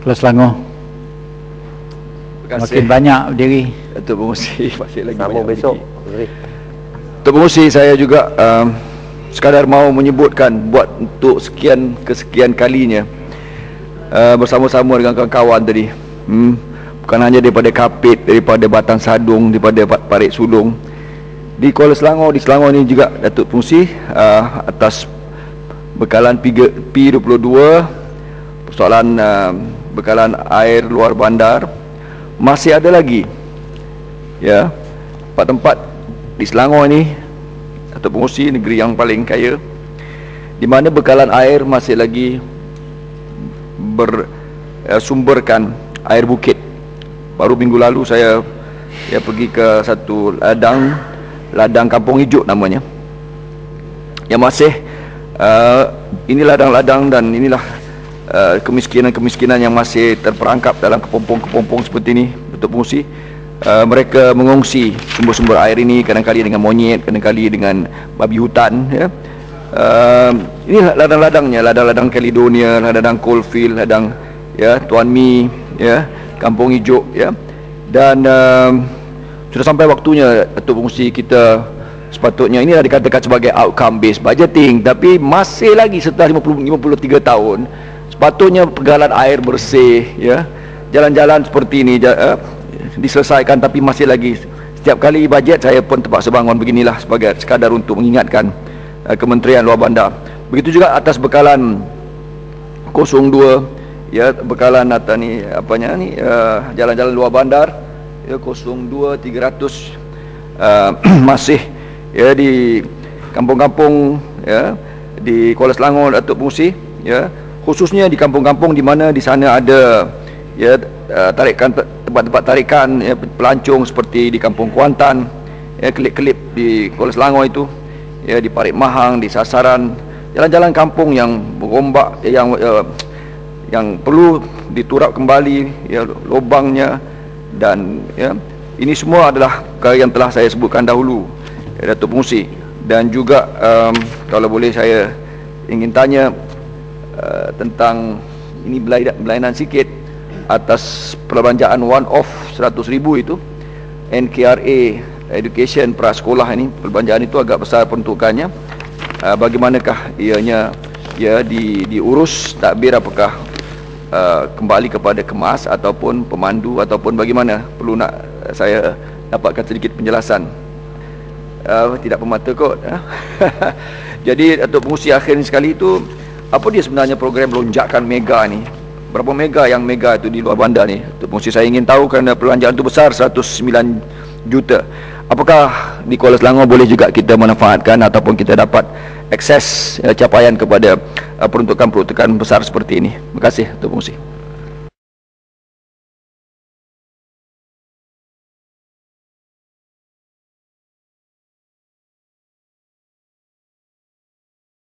Kelas Selangor Terima makin banyak berdiri. Datuk Pengusi masih lagi banyak besok. berdiri. Datuk Pengusi saya juga um, sekadar mau menyebutkan buat untuk sekian kesekian kalinya uh, bersama-sama dengan kawan-kawan tadi. Hmm, bukan hanya daripada Kapit, daripada Batang Sadung, daripada Parit Sulung. Di Kuala Selangor, di Selangor ni juga Datuk Pengusi uh, atas bekalan P22 persoalan uh, bekalan air luar bandar. Masih ada lagi ya tempat-tempat di Selangor ini atau pengusi negeri yang paling kaya di mana bekalan air masih lagi bersumberkan uh, air bukit. Baru minggu lalu saya ya pergi ke satu ladang ladang kampung hijau namanya yang masih uh, ini ladang-ladang dan inilah Uh, kemiskinan-kemiskinan yang masih terperangkap dalam kepompong-kepompong seperti ini untuk pengungsi uh, mereka mengungsi sumber-sumber air ini kadang-kadang dengan monyet kadang-kadang dengan babi hutan ya. Uh, ini ladang-ladangnya ladang-ladang Caledonia ladang Coalfield ladang ya Tuan Mi ya kampung hijau ya. Dan uh, sudah sampai waktunya untuk pengungsi kita sepatutnya ini dah dikatakan sebagai outcome based budgeting tapi masih lagi setelah 50 53 tahun sepatutnya pegalan air bersih ya. Jalan-jalan seperti ini uh, diselesaikan tapi masih lagi setiap kali bajet saya pun terpaksa bangun. Beginilah sebagai sekadar untuk mengingatkan uh, Kementerian Luar Bandar. Begitu juga atas bekalan 02 ya bekalan atas ni apanya ni uh, jalan-jalan luar bandar ya 02 300 uh, masih ya di kampung-kampung ya di Kuala Selangor Datuk Musi ya khususnya di kampung-kampung di mana di sana ada ya uh, tarikan tempat-tempat tarikan ya, pelancong seperti di kampung Kuantan ya kelip-kelip di Kuala Selangor itu ya di Parit Mahang di Sasaran jalan-jalan kampung yang berombak yang uh, yang perlu diturap kembali ya lubangnya. Dan ya ini semua adalah perkara yang telah saya sebutkan dahulu ya, Datuk Pengusi. Dan juga um, kalau boleh saya ingin tanya Uh, tentang ini berlainan sikit atas perbelanjaan one off 100 ribu itu NKRA education prasekolah ini. Perbelanjaan itu agak besar peruntukannya. Uh, bagaimanakah ianya? Ya di diurus takbir apakah uh, kembali kepada kemas ataupun pemandu ataupun bagaimana? Perlu nak saya dapatkan sedikit penjelasan. Uh, tidak pemata kot jadi untuk pengusi akhir sekali itu apa dia sebenarnya program lonjakan mega ni? Berapa mega yang mega itu di luar bandar ni? Mesti saya ingin tahu kerana perbelanjaan itu besar 109 juta. Apakah di Kuala Selangor boleh juga kita manfaatkan ataupun kita dapat akses uh, capaian kepada uh, peruntukan-peruntukan besar seperti ini? Terima kasih Tuan Fungsi